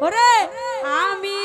ওরে আমি